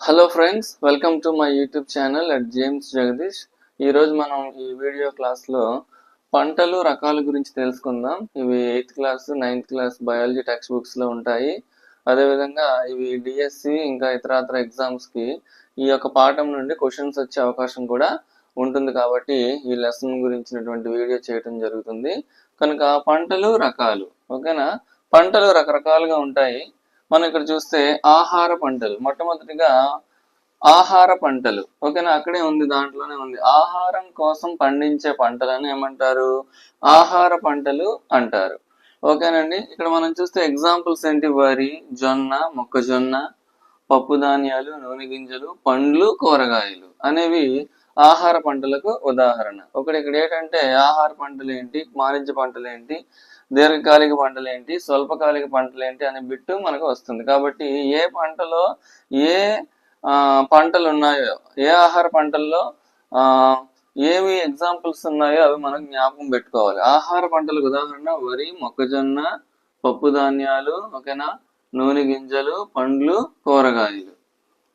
Hello friends welcome to my YouTube channel at James Jagadish ఈరోజు మనం ఈ video క్లాస్లో పంటలు రకాల గురించి తెలుసుకుందాం. ఇవి eighth class ninth class biology text బుక్స్లో ఉంటాయి. అదేవిధంగా ఇవి డిఎస్సి ఇంకా ఇతరాతర ఎగ్జామ్స్కి ఈ యొక్క పాఠం నుండి క్వశ్చన్స్ వచ్చే అవకాశం కూడా ఉంటుంది కాబట్టి ఈ లెసన్ గురించినటువంటి వీడియో చేయటం జరుగుతుంది. కనుక పంటలు రకాలు ఓకేనా పంటలు రకరకాలుగా ఉంటాయి. మనం ఇక్కడ చూస్తే ఆహార పంటలు మొట్టమొదటిగా ఆహార పంటలు. ఓకేనా? అక్కడే ఉంది దాంట్లోనే ఉంది. ఆహారం కోసం పండించే పంటలను ఏమంటారు? ఆహార పంటలు అంటారు. ఓకేనండి? ఇక్కడ మనం చూస్తే ఎగ్జాంపుల్స్ ఏంటి? వరి జొన్న మొక్కజొన్న పప్పు ధాన్యాలు నూనె గింజలు పండ్లు కూరగాయలు అనేవి ఆహార పంటలకు ఉదాహరణ. ఒకటి ఇక్కడ ఏంటంటే ఆహార పంటలు ఏంటి? వాణిజ్య పంటలు ఏంటి? దీర్ఘకాలిక పంటలు ఏంటి? స్వల్పకాలిక పంటలు ఏంటి? అనే బిట్టు మనకు వస్తుంది. కాబట్టి ఏ పంటలో ఏ పంటలు ఉన్నాయో ఏ ఆహార పంటల్లో ఏవి ఎగ్జాంపుల్స్ ఉన్నాయో అవి మనం జ్ఞాపకం పెట్టుకోవాలి. ఆహార పంటలకు ఉదాహరణ వరి మొక్కజొన్న పప్పు ధాన్యాలు ఓకేనా? నూనె గింజలు పండ్లు కూరగాయలు.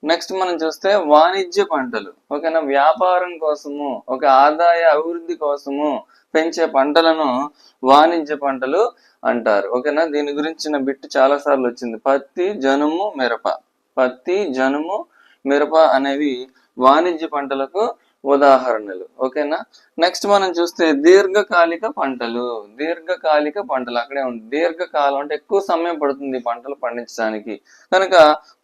నెక్స్ట్ మనం చూస్తే వాణిజ్య పంటలు. ఓకేనా? వ్యాపారం కోసము ఒక ఆదాయ అభివృద్ధి కోసము పెంచే పంటలను వాణిజ్య పంటలు అంటారు. ఓకేనా? దీని గురించిన బిట్టు చాలా సార్లు వచ్చింది. పత్తి జనుము మిరప. పత్తి జనుము మిరప అనేవి వాణిజ్య పంటలకు ఉదాహరణలు. ఓకేనా? నెక్స్ట్ మనం చూస్తే దీర్ఘకాలిక పంటలు. దీర్ఘకాలిక పంటలు. అక్కడే ఉంది దీర్ఘకాలం అంటే ఎక్కువ సమయం పడుతుంది పంటలు పండించడానికి. కనుక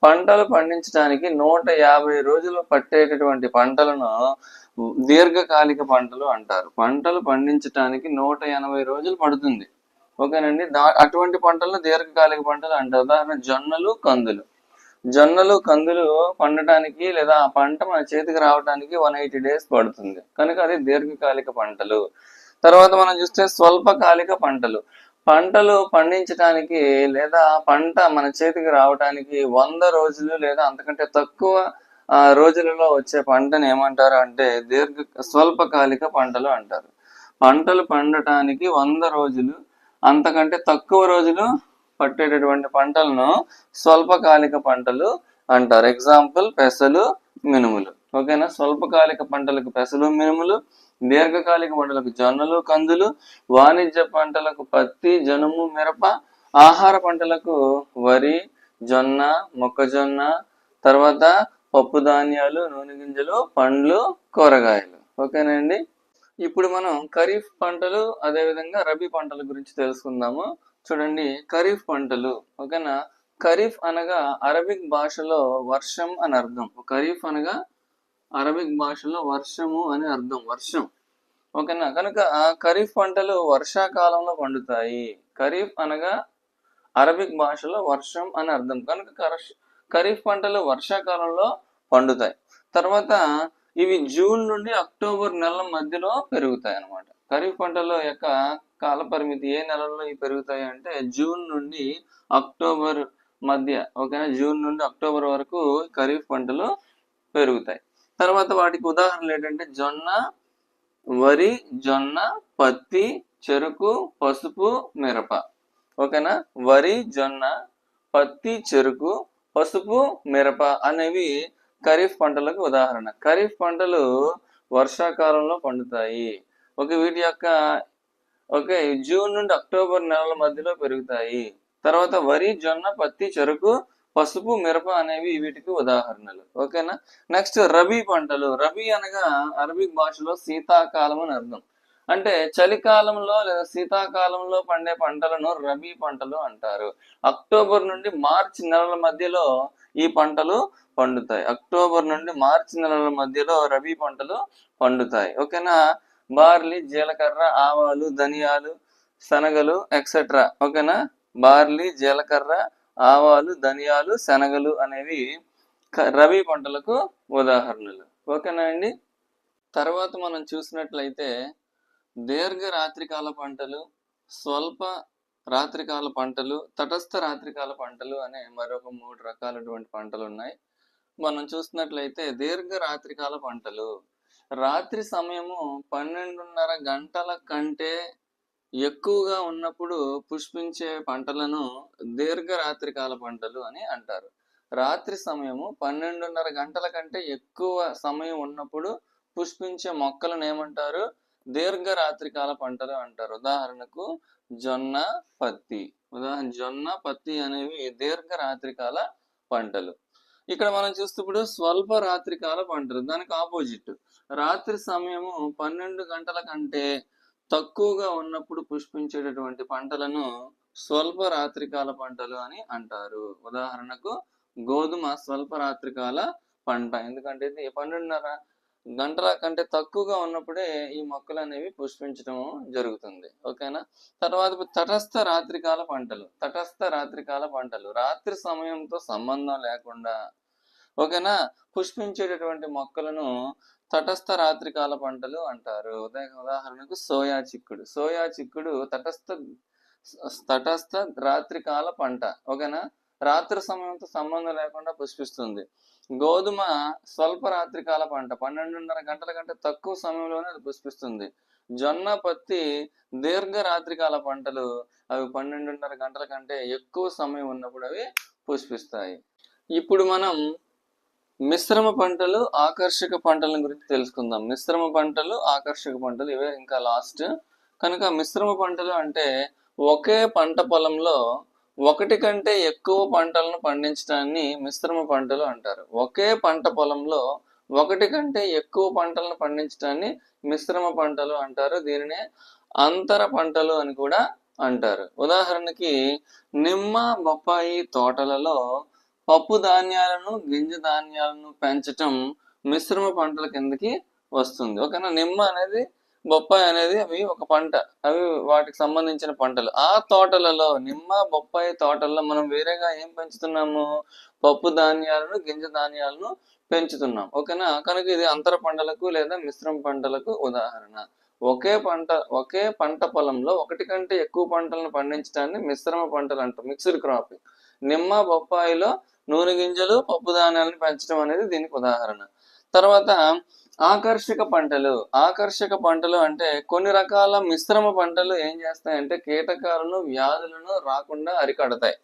పంటలు పండించడానికి నూట యాభై రోజులు పట్టేటటువంటి పంటలను దీర్ఘకాలిక పంటలు అంటారు. పంటలు పండించడానికి నూట ఎనభై రోజులు పడుతుంది. ఓకేనండి? దా అటువంటి పంటలను దీర్ఘకాలిక పంటలు అంటారు. ఉదాహరణ జొన్నలు కందులు. జొన్నలు కందులు పండటానికి లేదా ఆ పంట మన చేతికి రావడానికి వన్ ఎయిటీ డేస్ పడుతుంది. కనుక అది దీర్ఘకాలిక పంటలు. తర్వాత మనం చూస్తే స్వల్పకాలిక పంటలు. పంటలు పండించడానికి లేదా పంట మన చేతికి రావడానికి వంద రోజులు లేదా అంతకంటే తక్కువ రోజులలో వచ్చే పంటను ఏమంటారు అంటే దీర్ఘ స్వల్పకాలిక పంటలు అంటారు. పంటలు పండటానికి వంద రోజులు అంతకంటే తక్కువ రోజులు పట్టేటటువంటి పంటలను స్వల్పకాలిక పంటలు అంటారు. ఎగ్జాంపుల్ పెసలు మినుములు. ఓకేనా స్వల్పకాలిక పంటలకు పెసలు మినుములు దీర్ఘకాలిక పంటలకు జొన్నలు కందులు వాణిజ్య పంటలకు పత్తి జనుము మిరప ఆహార పంటలకు వరి జొన్న మొక్కజొన్న తర్వాత పప్పు ధాన్యాలు నూనె గింజలు పండ్లు కూరగాయలు. ఓకేనండి ఇప్పుడు మనం ఖరీఫ్ పంటలు అదేవిధంగా రబీ పంటల గురించి తెలుసుకుందాము. చూడండి ఖరీఫ్ పంటలు ఓకేనా? ఖరీఫ్ అనగా అరబిక్ భాషలో వర్షం అని అర్థం. ఖరీఫ్ అనగా అరబిక్ భాషలో వర్షము అని అర్థం వర్షం. ఓకేనా? కనుక ఖరీఫ్ పంటలు వర్షాకాలంలో పండుతాయి. ఖరీఫ్ అనగా అరబిక్ భాషలో వర్షం అని అర్థం. కనుక కరష్- ఖరీఫ్ పంటలు వర్షాకాలంలో పండుతాయి. తర్వాత ఇవి జూన్ నుండి అక్టోబర్ నెలల మధ్యలో పెరుగుతాయి అన్నమాట ఖరీఫ్ పంటల యొక్క కాల పరిమితి ఏ నెలల్లో ఇవి పెరుగుతాయి అంటే జూన్ నుండి అక్టోబర్ మధ్య ఓకేనా? జూన్ నుండి అక్టోబర్ వరకు ఖరీఫ్ పంటలు పెరుగుతాయి. తర్వాత వాటికి ఉదాహరణలు ఏంటంటే జొన్న వరి జొన్న పత్తి చెరుకు పసుపు మిరప. ఓకేనా? వరి జొన్న పత్తి చెరుకు పసుపు మిరప అనేవి ఖరీఫ్ పంటలకు ఉదాహరణ. ఖరీఫ్ పంటలు వర్షాకాలంలో పండుతాయి. ఓకే వీటి యొక్క ఓకే జూన్ నుండి అక్టోబర్ నెలల మధ్యలో పెరుగుతాయి. తర్వాత వరి జొన్న పత్తి చెరుకు పసుపు మిరప అనేవి వీటికి ఉదాహరణలు. ఓకేనా? నెక్స్ట్ రబీ పంటలు. రబీ అనగా అరబిక్ భాషలో శీతాకాలం అని అర్థం. అంటే చలికాలంలో లేదా శీతాకాలంలో పండే పంటలను రబీ పంటలు అంటారు. అక్టోబర్ నుండి మార్చి నెలల మధ్యలో ఈ పంటలు పండుతాయి. అక్టోబర్ నుండి మార్చి నెలల మధ్యలో రబీ పంటలు పండుతాయి. ఓకేనా? బార్లీ జీలకర్ర ఆవాలు ధనియాలు శనగలు ఎక్సెట్రా ఓకేనా? బార్లీ జీలకర్ర ఆవాలు ధనియాలు శనగలు అనేవి రవి రబీ పంటలకు ఉదాహరణలు. ఓకేనా అండి? తర్వాత మనం చూసినట్లయితే దీర్ఘ రాత్రికాల పంటలు స్వల్ప రాత్రికాల పంటలు తటస్థ రాత్రికాల పంటలు అనే మరొక మూడు రకాలటువంటి పంటలు ఉన్నాయి. మనం చూసినట్లయితే దీర్ఘ రాత్రికాల పంటలు రాత్రి సమయము పన్నెండున్నర గంటల కంటే ఎక్కువగా ఉన్నప్పుడు పుష్పించే పంటలను దీర్ఘరాత్రికాల పంటలు అని అంటారు. రాత్రి సమయము పన్నెండున్నర గంటల కంటే ఎక్కువ సమయం ఉన్నప్పుడు పుష్పించే మొక్కలను ఏమంటారు? దీర్ఘరాత్రికాల పంటలు అంటారు. ఉదాహరణకు జొన్న పత్తి. ఉదాహరణ జొన్న పత్తి అనేవి దీర్ఘరాత్రికాల పంటలు. ఇక్కడ మనం చూస్తున్నప్పుడు స్వల్ప రాత్రికాల పంటలు దానికి ఆపోజిట్ రాత్రి సమయము పన్నెండు గంటల కంటే తక్కువగా ఉన్నప్పుడు పుష్పించేటటువంటి పంటలను స్వల్ప రాత్రికాల పంటలు అని అంటారు. ఉదాహరణకు గోధుమ స్వల్ప రాత్రికాల పంట. ఎందుకంటే ఇది పన్నెండున్నర గంటల కంటే తక్కువగా ఉన్నప్పుడే ఈ మొక్కలు అనేవి పుష్పించడం జరుగుతుంది. ఓకేనా? తర్వాత తటస్థ రాత్రికాల పంటలు. తటస్థ రాత్రికాల పంటలు. రాత్రి సమయంతో సంబంధం లేకుండా ఓకేనా? పుష్పించేటటువంటి మొక్కలను తటస్థ రాత్రికాల పంటలు అంటారు. ఉదాహరణకు సోయా చిక్కుడు. సోయా చిక్కుడు తటస్థ తటస్థ రాత్రికాల పంట. ఓకేనా? రాత్రి సమయంతో సంబంధం లేకుండా పుష్పిస్తుంది. గోధుమ స్వల్ప రాత్రికాల పంట. పన్నెండున్నర గంటల కంటే తక్కువ సమయంలోనే అది పుష్పిస్తుంది. జొన్న పత్తి దీర్ఘ రాత్రికాల పంటలు అవి పన్నెండున్నర గంటల కంటే ఎక్కువ సమయం ఉన్నప్పుడు అవి పుష్పిస్తాయి. ఇప్పుడు మనం మిశ్రమ పంటలు ఆకర్షక పంటల గురించి తెలుసుకుందాం. మిశ్రమ పంటలు ఆకర్షక పంటలు ఇవే ఇంకా లాస్ట్ కనుక మిశ్రమ పంటలు అంటే ఒకే పంట పొలంలో ఒకటి కంటే ఎక్కువ పంటలను పండించడాన్ని మిశ్రమ పంటలు అంటారు. ఒకే పంట పొలంలో ఒకటి కంటే ఎక్కువ పంటలను పండించడాన్ని మిశ్రమ పంటలు అంటారు. దీనినే అంతర పంటలు అని కూడా అంటారు. ఉదాహరణకి నిమ్మ బొప్పాయి తోటలలో పప్పు ధాన్యాలను గింజ ధాన్యాలను పెంచటం మిశ్రమ పంటల కిందకి వస్తుంది. ఓకేనా? నిమ్మ అనేది బొప్పాయి అనేది అవి ఒక పంట. అవి వాటికి సంబంధించిన పంటలు. ఆ తోటలలో నిమ్మ బొప్పాయి తోటల్లో మనం వేరేగా ఏం పెంచుతున్నాము? పప్పు ధాన్యాలను గింజ ధాన్యాలను పెంచుతున్నాం. ఓకేనా? కనుక ఇది అంతర పంటలకు లేదా మిశ్రమ పంటలకు ఉదాహరణ. ఒకే పంట ఒకే పంట పొలంలో ఒకటి కంటే ఎక్కువ పంటలను పండించడాన్ని మిశ్రమ పంటలు అంటారు. Mixed cropping. నిమ్మ బొప్పాయిలో నూనె గింజలు పప్పు ధాన్యాలను పెంచడం అనేది దీనికి ఉదాహరణ. తర్వాత ఆకర్షక పంటలు. ఆకర్షక పంటలు అంటే కొన్ని రకాల మిశ్రమ పంటలు ఏం చేస్తాయంటే కీటకాలను వ్యాధులను రాకుండా అరికడతాయి.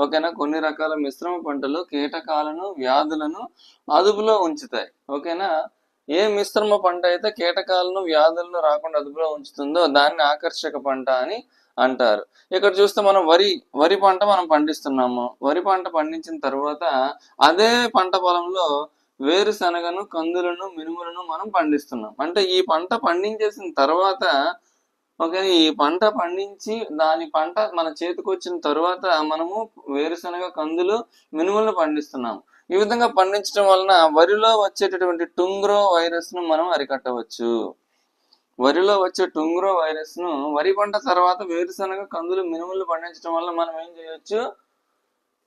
ఓకేనా? కొన్ని రకాల మిశ్రమ పంటలు కీటకాలను వ్యాధులను అదుపులో ఉంచుతాయి. ఓకేనా? ఏ మిశ్రమ పంట అయితే కీటకాలను వ్యాధులను రాకుండా అదుపులో ఉంచుతుందో దాన్ని ఆకర్షక పంట అని అంటారు. ఇక్కడ చూస్తే మనం వరి వరి పంట మనం పండిస్తున్నాము. వరి పంట పండించిన తర్వాత అదే పంట పొలంలో వేరుశనగను కందులను మినుములను మనం పండిస్తున్నాం. అంటే ఈ పంట పండించేసిన తర్వాత ఓకే ఈ పంట పండించి దాని పంట మన చేతికి వచ్చిన తర్వాత మనము వేరుశనగ కందులు మినుములను పండిస్తున్నాం. ఈ విధంగా పండించడం వలన వరిలో వచ్చేటటువంటి టుంగ్రో వైరస్ను మనం అరికట్టవచ్చు. వరిలో వచ్చే టొంగ్రో వైరస్ను వరి పంట తర్వాత వేరుశనగ కందులు మినుములు పండించడం వల్ల మనం ఏం చేయొచ్చు?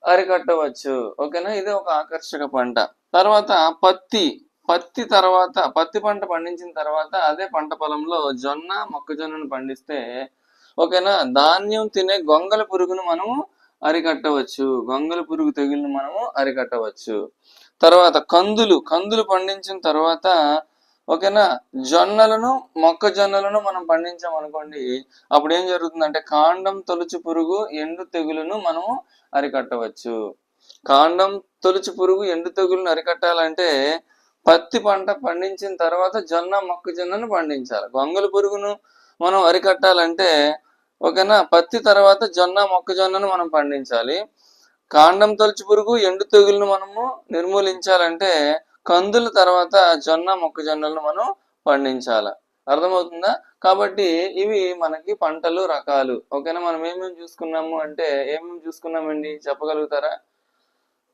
అరికట్టవచ్చు. ఓకేనా? ఇది ఒక ఆకర్షక పంట. తర్వాత పత్తి. పత్తి తర్వాత పత్తి పంట పండించిన తర్వాత అదే పంట పొలంలో జొన్న మొక్కజొన్నను పండిస్తే ఓకేనా? ధాన్యం తినే గొంగల పురుగును మనము అరికట్టవచ్చు. గొంగల పురుగు తెగులను మనము అరికట్టవచ్చు. తర్వాత కందులు. కందులు పండించిన తర్వాత ఓకేనా? జొన్నలను మొక్కజొన్నలను మనం పండించామనుకోండి అప్పుడు ఏం జరుగుతుందంటే కాండం తొలుచు పురుగు ఎండు తెగులును మనము అరికట్టవచ్చు. కాండం తొలుచు పురుగు ఎండు తెగులను అరికట్టాలంటే పత్తి పంట పండించిన తర్వాత జొన్న మొక్కజొన్నను పండించాలి. గొంగల పురుగును మనం అరికట్టాలంటే ఓకేనా? పత్తి తర్వాత జొన్న మొక్కజొన్నను మనం పండించాలి. కాండం తొలుచు పురుగు ఎండు తెగులను మనము నిర్మూలించాలంటే కందుల తర్వాత జొన్న మొక్కజొన్నలను మనం పండించాలి. అర్థమవుతుందా? కాబట్టి ఇవి మనకి పంటలు రకాలు. ఓకేనా? మనం ఏమేమి చూసుకున్నాము అంటే ఏమేమి చూసుకున్నామండి? చెప్పగలుగుతారా?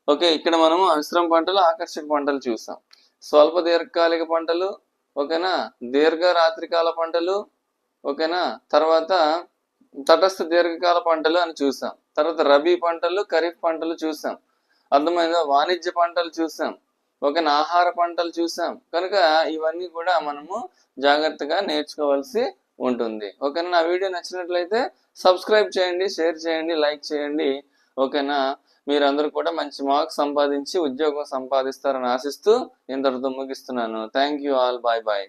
ఓకే ఇక్కడ మనము మిశ్రమ పంటలు ఆకర్షక పంటలు చూసాం. స్వల్ప దీర్ఘకాలిక పంటలు ఓకేనా? దీర్ఘ రాత్రికాల పంటలు ఓకేనా? తర్వాత తటస్థ దీర్ఘకాల పంటలు అని చూసాం. తర్వాత రబీ పంటలు ఖరీఫ్ పంటలు చూసాం. అర్థమైందా? వాణిజ్య పంటలు చూసాం. ఓకేనా ఆహార పంటలు చూసాం. కనుక ఇవన్నీ కూడా మనము జాగ్రత్తగా నేర్చుకోవాల్సి ఉంటుంది. ఓకేనా? నా వీడియో నచ్చినట్లయితే సబ్స్క్రైబ్ చేయండి షేర్ చేయండి లైక్ చేయండి. ఓకేనా? మీరందరూ కూడా మంచి మార్క్స్ సంపాదించి ఉద్యోగం సంపాదిస్తారని ఆశిస్తూ ఇంతటితో ముగిస్తున్నాను. Thank you all. Bye bye.